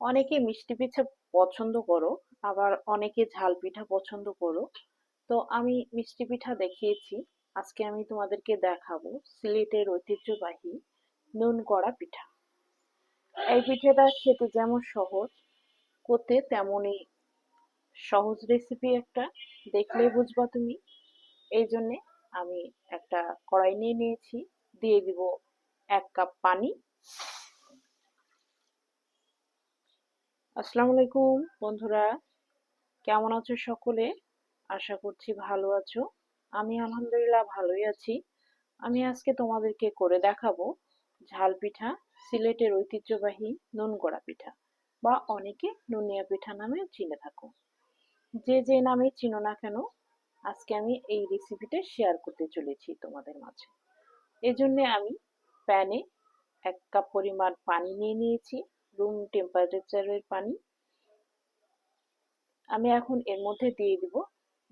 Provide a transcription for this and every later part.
অনেকে মিষ্টি পিঠা পছন্দ করো, আবার অনেকে ঝাল পিঠা পছন্দ করো। তো আমি মিষ্টি পিঠা দেখিয়েছি। আজকে আমি তোমাদেরকে দেখাবো সিলেটের ঐতিহ্যবাহী নুন করা পিঠা। এই পিঠাটা খেতে যেমন সহজ, করতে তেমনই সহজ রেসিপি একটা। দেখলেই বুঝবা তুমি। এই জন্যে আমি একটা কড়াই নিয়ে নিয়েছি। দিয়ে দিব এক কাপ পানি। আসসালামু আলাইকুম বন্ধুরা। কেমন আছো সকলে? আশা করছি ভালো আছো। আমি আলহামদুলিল্লাহ ভালোই আছি। আমি আজকে তোমাদেরকে করে দেখাবো ঝাল পিঠা, সিলেটের ঐতিহ্যবাহী নুন গড়া পিঠা বা অনেকে নুনিয়া পিঠা নামে চিনে থাকো। যে যে নামে চিনো না কেন, আজকে আমি এই রেসিপিটা শেয়ার করতে চলেছি তোমাদের মাঝে। এজন্য আমি প্যানে এক কাপ পরিমাণ পানি নিয়ে নিয়েছি। রুম টেম্পারেচারের পানি। আমি এখন এর মধ্যে দিয়ে দিব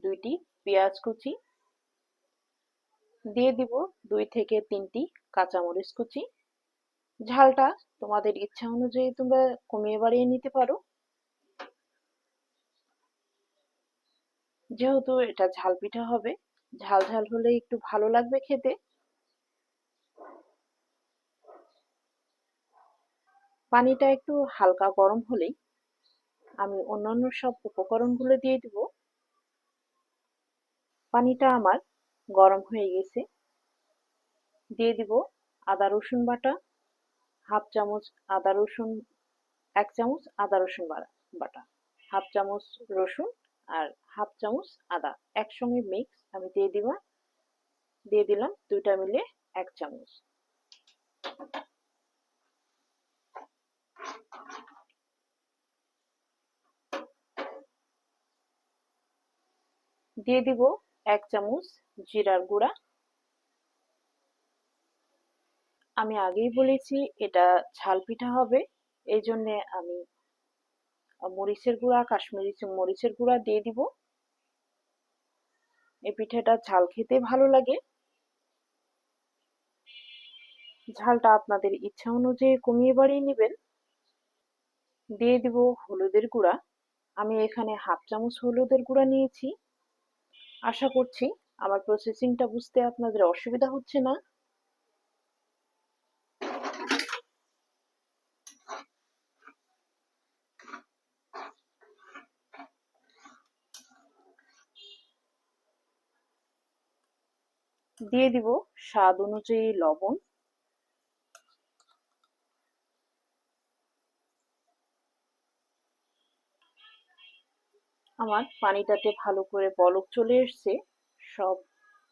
দুইটি পেঁয়াজ কুচি। দিয়ে দিব দুই থেকে তিনটি কাঁচামরিচ কুচি। ঝালটা তোমাদের ইচ্ছা অনুযায়ী তোমরা কমিয়ে বাড়িয়ে নিতে পারো। যেহেতু এটা ঝাল পিঠা হবে, ঝাল ঝাল হলে একটু ভালো লাগবে খেতে। পানিটা একটু হালকা গরম হলেই আমি অন্যান্য সব উপকরণগুলো দিয়ে দিব। পানিটা আমার গরম হয়ে গেছে। দিয়ে দিব আদা, রসুন বাটা, হাফ চামচ আদা, রসুন, এক চামচ আদা, রসুন বাটা, হাফ চামচ রসুন আর হাফ চামচ আদা। একসঙ্গে মিক্স আমি দিয়ে দিব দিয়ে দিলাম দুইটা মিলে এক চামচ। দিয়ে দিব এক চামচ জিরার গুঁড়া। আমি আগেই বলেছি, এটা ঝাল পিঠা হবে। এই জন্যে আমি মরিচের গুঁড়া, কাশ্মীরি মরিচের গুঁড়া দিয়ে দিব। এই পিঠাটা ঝাল খেতে ভালো লাগে। ঝালটা আপনাদের ইচ্ছা অনুযায়ী কমিয়ে বাড়িয়ে নেবেন। দিয়ে দিব হলুদের গুঁড়া। আমি এখানে হাফ চামচ হলুদের গুঁড়া নিয়েছি। আশা করছি আমার প্রসেসিংটা বুঝতে আপনাদের অসুবিধা হচ্ছে না। দিয়ে দিব স্বাদ অনুযায়ী লবণ। আমার পানিটাতে ভালো করে বলক চলে এসছে। সব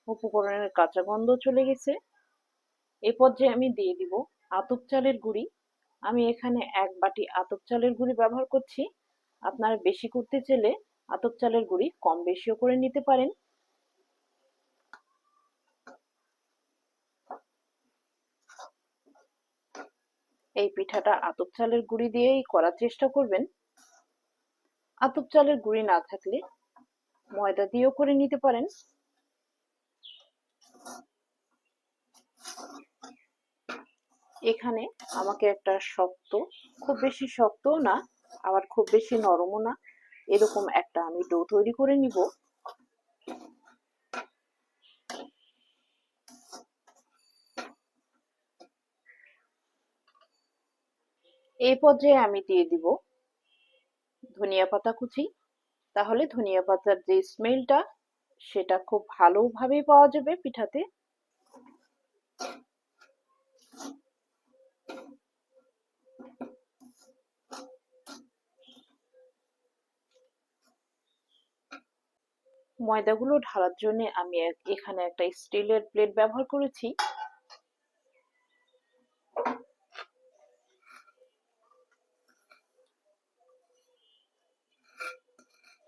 উপকরণের কাঁচা গন্ধ চলে গেছে। এ পর্যায়ে আমি দিয়ে দিব আতপ চালের গুঁড়ি। আমি এখানে এক বাটি আতপ চালের গুঁড়ি ব্যবহার করছি। আপনারা বেশি করতে চাইলে আতপ চালের গুঁড়ি কম বেশিও করে নিতে পারেন। এই পিঠাটা আতপ চালের গুঁড়ি দিয়েই করার চেষ্টা করবেন। আতপ চালের গুঁড়ি না থাকলে ময়দা দিয়েও করে নিতে পারেন। এখানে আমাকে একটা শক্ত, খুব বেশি শক্তও না, আবার খুব বেশি নরমও না, এরকম একটা আমি ডো তৈরি করে নিব। এই পর্যায়ে আমি দিয়ে দিব ধনিয়া পাতা কুচি। তাহলে ধনিয়া পাতার যে স্মেলটা, সেটা খুব ভালোভাবে পাওয়া যাবে পিঠাতে। ময়দাগুলো ঢালার জন্য আমি এখানে একটা স্টিলের প্লেট ব্যবহার করেছি।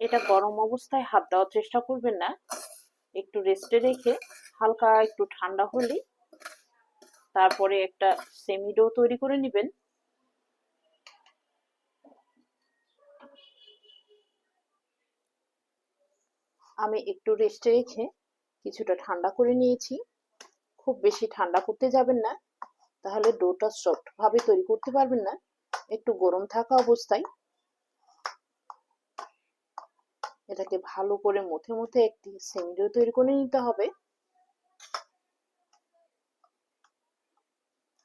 এটা গরম অবস্থায় হাত দেওয়ার চেষ্টা করবেন না। একটু রেস্টে রেখে হালকা একটু ঠান্ডা হলে তারপরে একটা সেমি ডো তৈরি করে নেবেন। আমি একটু রেস্টে রেখে কিছুটা ঠান্ডা করে নিয়েছি। খুব বেশি ঠান্ডা করতে যাবেন না, তাহলে ডোটা সফট ভাবে তৈরি করতে পারবেন না। একটু গরম থাকা অবস্থায় এটাকে ভালো করে মুথে মুথে একটি সেমিডো তৈরি করে নিতে হবে।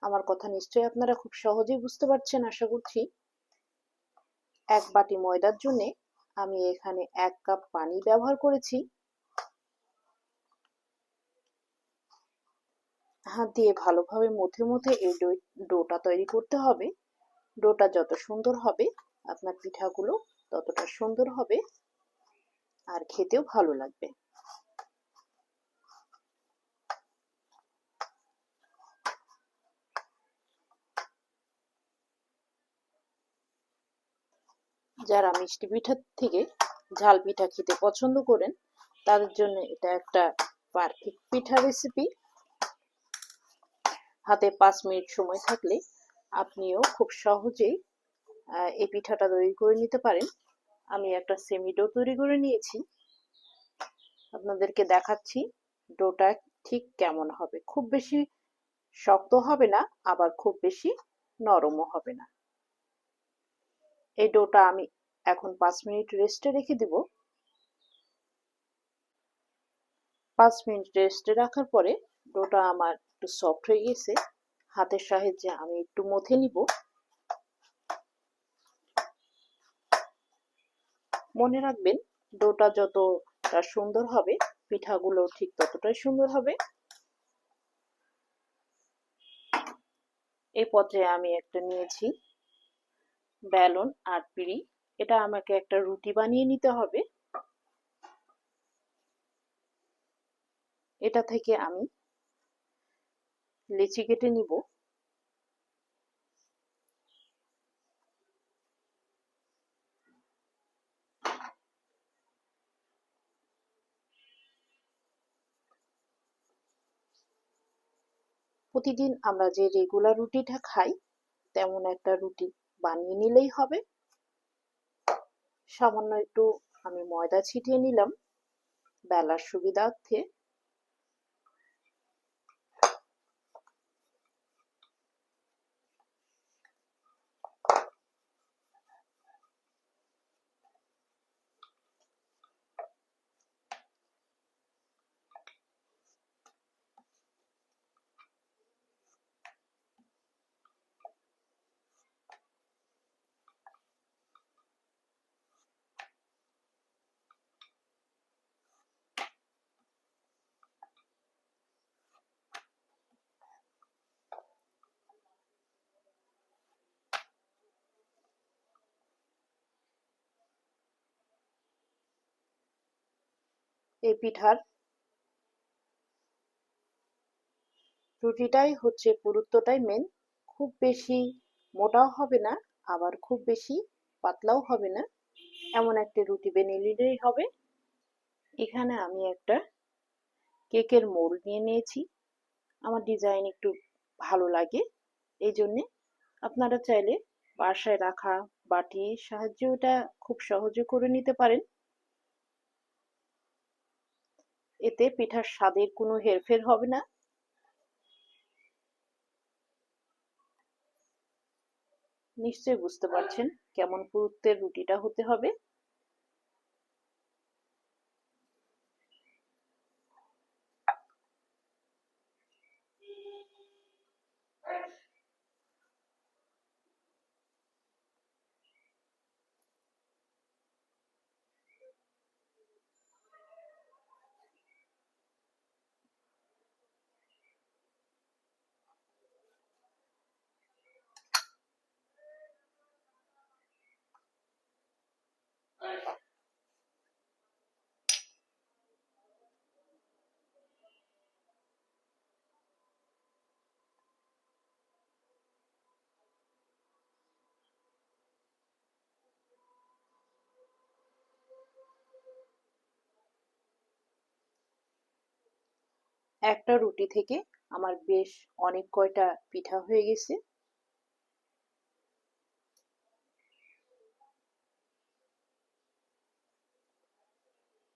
আমার কথা নিশ্চয়ই আপনারা খুব সহজেই বুঝতে পারছেন, আশা করছি। এক বাটি ময়দার জন্য আমি এখানে এক কাপ পানি ব্যবহার করেছি। হাত দিয়ে ভালোভাবে মুথে মুথে এই ডোটা তৈরি করতে হবে। ডোটা যত সুন্দর হবে, আপনার পিঠাগুলো ততটা সুন্দর হবে। আর খেতেও ভালো লাগবে। যারা মিষ্টি পিঠা থেকে ঝাল পিঠা খেতে পছন্দ করেন, তাদের জন্য এটা একটা পারফেক্ট পিঠা রেসিপি হাতে পাঁচ মিনিট সময় থাকলে আপনিও খুব সহজেই এই পিঠাটা তৈরি করে নিতে পারেন। আমি একটা সেমি ডো তৈরি করে নিয়েছি। আপনাদেরকে দেখাচ্ছি ডোটা ঠিক কেমন হবে। খুব বেশি শক্ত হবে না, আবার খুব বেশি নরমও হবে না। এই ডোটা আমি এখন পাঁচ মিনিট রেস্টে রেখে দিব। পাঁচ মিনিট রেস্টে রাখার পরে ডোটা আমার একটু সফট হয়ে গেছে। হাতের সাহায্যে আমি একটু মথে নিব। মনে রাখবেন, ডোটা যতটা সুন্দর হবে, পিঠাগুলো ঠিক ততটাই সুন্দর হবে। এই পর্যায়ে আমি একটা নিয়েছি ব্যালন আর পিড়ি। এটা আমাকে একটা রুটি বানিয়ে নিতে হবে। এটা থেকে আমি লিচি কেটে নিব। প্রতিদিন আমরা যে রেগুলার রুটিটা খাই, তেমন একটা রুটি বানিয়ে নিলেই হবে। সামান্য একটু আমি ময়দা ছিটিয়ে নিলাম। বেলার সুবিধার্থে এই পিঠার রুটিটাই হচ্ছে পুরুত্বটাই মেন খুব বেশি মোটাও হবে না, আবার খুব বেশি পাতলাও হবে না। এমন একটা রুটি বেনিয়ে নিলেই হবে। এখানে আমি একটা কেকের মোল নিয়ে নিয়েছি। আমার ডিজাইন একটু ভালো লাগে, এই জন্যে আপনারা চাইলে বাসায় রাখা বাটির সাহায্যে ওটা খুব সহজে করে নিতে পারেন। এতে পিঠার স্বাদের কোনো হেরফের হবে না। নিশ্চয়ই বুঝতে পারছেন কেমন পুরুত্বের রুটিটা হতে হবে। একটা রুটি থেকে আমার বেশ অনেক কয়টা পিঠা হয়ে গেছে।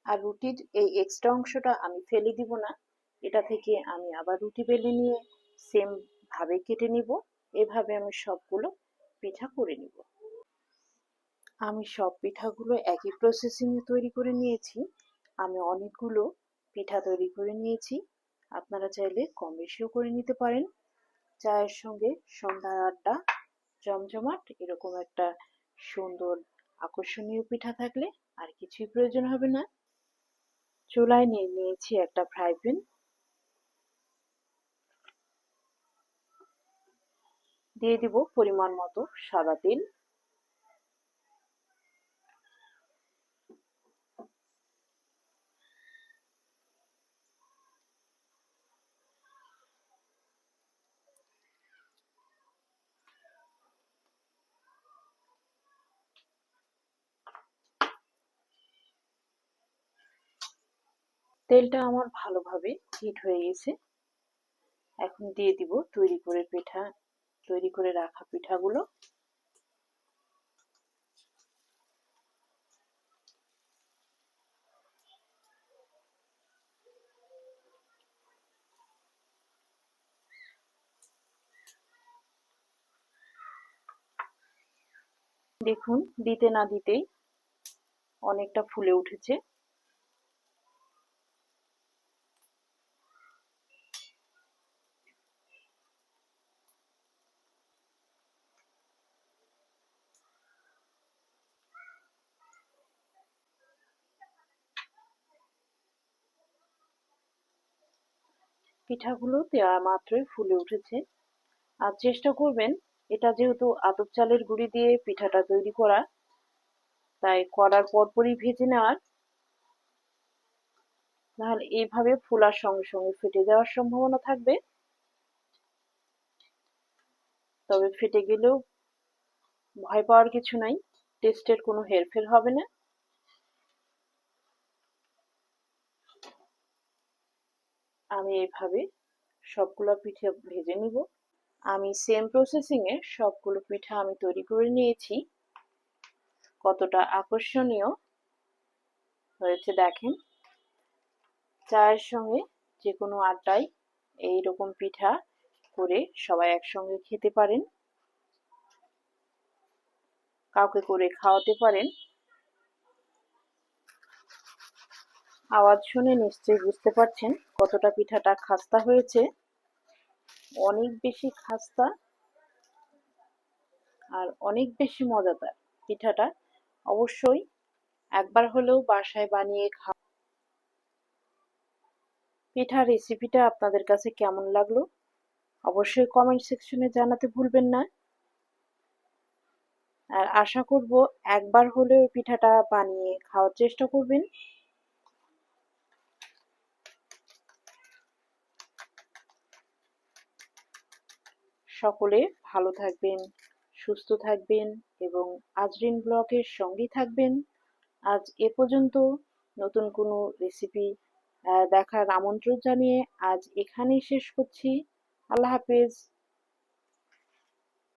আর রুটির এই এক্সট্রা অংশটা আমি ফেলে দিব না, এটা থেকে আমি আবার রুটি বেলে নিয়ে সেম ভাবে কেটে নিব। এভাবে আমি সবগুলো পিঠা করে নিব। আমি সব পিঠাগুলো একই প্রসেসিংয়ে তৈরি করে নিয়েছি। আমি অনেকগুলো পিঠা তৈরি করে নিয়েছি। আপনারা চাইলে কম বেশিও করে নিতে পারেন। চায়ের সঙ্গে সন্ধ্যার আড্ডা, জমজমাট এরকম একটা সুন্দর আকর্ষণীয় পিঠা থাকলে আর কিছুই প্রয়োজন হবে না। চুলায় নিয়ে নিয়েছি একটা ফ্রাই প্যান। দিয়ে দিব পরিমাণ মতো সাদা তেল। তেলটা আমার ভালোভাবে হিট হয়ে গেছে। এখন দিয়ে দিব তৈরি করে পিঠা, তৈরি করে রাখা পিঠাগুলো। দেখুন, দিতে না দিতেই অনেকটা ফুলে উঠেছে। পিঠাগুলো দেওয়া মাত্রই ফুলে উঠেছে। আর চেষ্টা করবেন, এটা যেহেতু আতপ চালের গুঁড়ি দিয়ে পিঠাটা তৈরি করা, তাই করার পরপরই ভেজে নেওয়ার। নাহলে এইভাবে ফোলার সঙ্গে সঙ্গে ফেটে যাওয়ার সম্ভাবনা থাকবে। তবে ফেটে গেলেও ভয় পাওয়ার কিছু নাই, টেস্টের কোনো হেরফের হবে না। আমি এইভাবে সবগুলো পিঠে ভেজে নিব। আমি সেম প্রসেসিংয়ে সবগুলো পিঠা আমি তৈরি করে নিয়েছি। কতটা আকর্ষণীয় হয়েছে দেখেন। চায়ের সঙ্গে যে কোনো আড্ডায় এই রকম পিঠা করে সবাই একসঙ্গে খেতে পারেন। কাউকে করে খাওয়াতে পারেন। আওয়াজ শুনে নিশ্চয়ই বুঝতে পারছেন কতটা পিঠাটা খাস্তা হয়েছে। অনেক বেশি খাস্তা আর অনেক বেশি মজাদার পিঠাটা। অবশ্যই একবার হলেও বাসায় বানিয়ে খা পিঠা রেসিপিটা আপনাদের কাছে কেমন লাগল? অবশ্যই কমেন্ট সেকশনে জানাতে ভুলবেন না। আর আশা করব একবার হলেও পিঠাটা বানিয়ে খাওয়ার চেষ্টা করবেন। সকলে ভালো থাকবেন, সুস্থ থাকবেন এবং আজরিন ব্লকের সঙ্গেই থাকবেন। আজ এ পর্যন্ত নতুন কোনো রেসিপি দেখার আমন্ত্রণ জানিয়ে আজ এখানেই শেষ করছি। আল্লাহ হাফেজ।